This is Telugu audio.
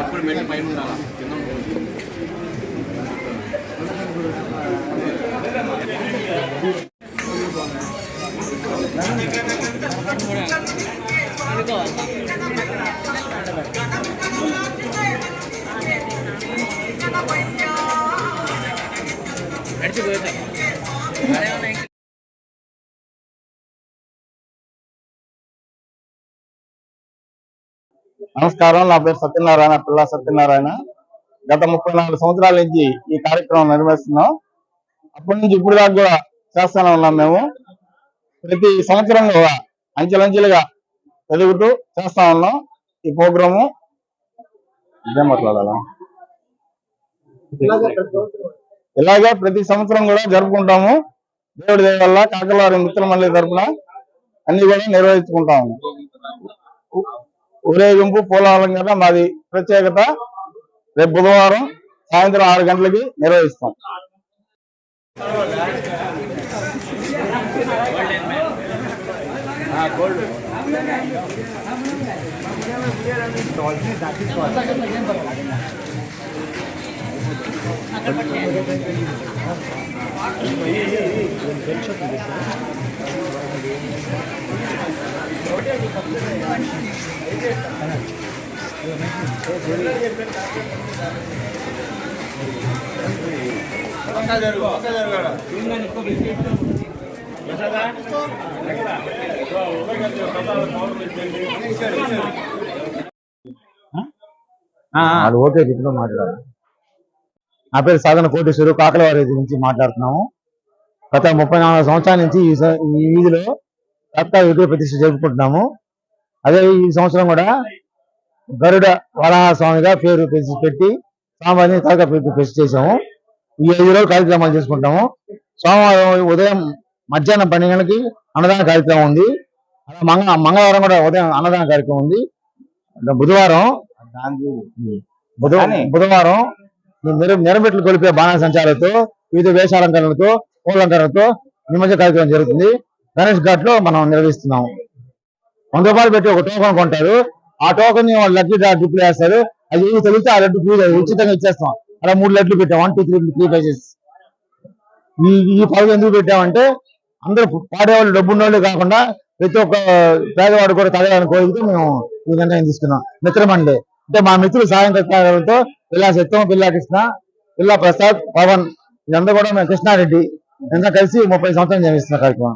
ఎప్పుడు మెట్టు పైన ఉండాలా కింద ఉండకూడదు. నమస్కారం నా పేరు సత్యనారాయణ పిల్ల సత్యనారాయణ. గత ముప్పై నాలుగు సంవత్సరాల నుంచి ఈ కార్యక్రమం నిర్వహిస్తున్నాం. అప్పటి నుంచి ఇప్పుడు దాకా కూడా చేస్తానే ఉన్నాం మేము. ప్రతి సంవత్సరం కూడా అంచెలంచెలుగా ఎదుగుతూ చేస్తా ఉన్నాం ఈ ప్రోగ్రాము. ఇదే మాట్లాడాలా? ఇలాగే ప్రతి సంవత్సరం కూడా జరుపుకుంటాము. దేవుడి దయ వల్ల కాకలవారి మిత్రుల మళ్ళీ తరపున అన్ని కూడా నిర్వహించుకుంటాము. ఊరేగింపు పూల అలంకరణ మాది ప్రత్యేకత. రేపు బుధవారం సాయంత్రం ఆరు గంటలకి నిర్వహిస్తాం. వాళ్ళు ఓకే చెప్పిన మాట్లాడాలి. నా పేరు సాధన కోటేశ్వరు కాకలవారి నుంచి మాట్లాడుతున్నాము. గత ముప్పై నాలుగు సంవత్సరాల నుంచి ఈ వీధిలో సత్తా విగ్రహ ప్రతిష్ఠ జరుపుకుంటున్నాము. అదే ఈ సంవత్సరం కూడా గరుడ వరాహ స్వామిగా పేరు పెట్టి స్వామివారిని తాలూకా పెట్టి ప్రతిష్ఠ చేసాము ఈ ఐదు రోజులు కార్యక్రమాలు చేసుకుంటాము. సోమవారం ఉదయం మధ్యాహ్నం పన్నెండు గంటలకి అన్నదాన కార్యక్రమం ఉంది. అలా మంగ మంగళవారం కూడా ఉదయం అన్నదాన కార్యక్రమం ఉంది. బుధవారం బుధ బుధవారం నిర కొలిపే బాణ సంచాలతో వివిధ వేషాలంకరణలతో పూలంకరణలతో నిమజ్జన కార్యక్రమం జరుగుతుంది. గణేష్ ఘాట్లో మనం నిర్వహిస్తున్నాం వంద రూపాయలు పెట్టి ఒక టోకన్ కొంటారు. ఆ టోకన్ని వాళ్ళు లడ్డు డ్రిప్ వేస్తారు అది ఏమి తెలిస్తే ఆ లడ్డు ఫ్రీ ఉచితంగా ఇచ్చేస్తాం. అలా మూడు లడ్లు పెట్టాం. One two three three prizes ఈ ఈ పదవి ఎందుకు పెట్టామంటే అందరూ పాడేవాళ్ళు డబ్బున్న వాళ్ళు కాకుండా ప్రతి ఒక్క పేదవాడు కూడా తగలని కోరికతో మేము ఈ నిర్ణయం తీసుకున్నాం. మిత్రమండలి. అంటే మా మిత్రులు సాయంత్రంతో పిల్ల సత్యం పిల్ల కృష్ణ పిల్ల ప్రసాద్ పవన్ ఇదంతా కూడా మేము కృష్ణారెడ్డి. ఇదంతా కలిసి ముప్పై సంవత్సరం జన్మిస్తున్న కార్యక్రమం.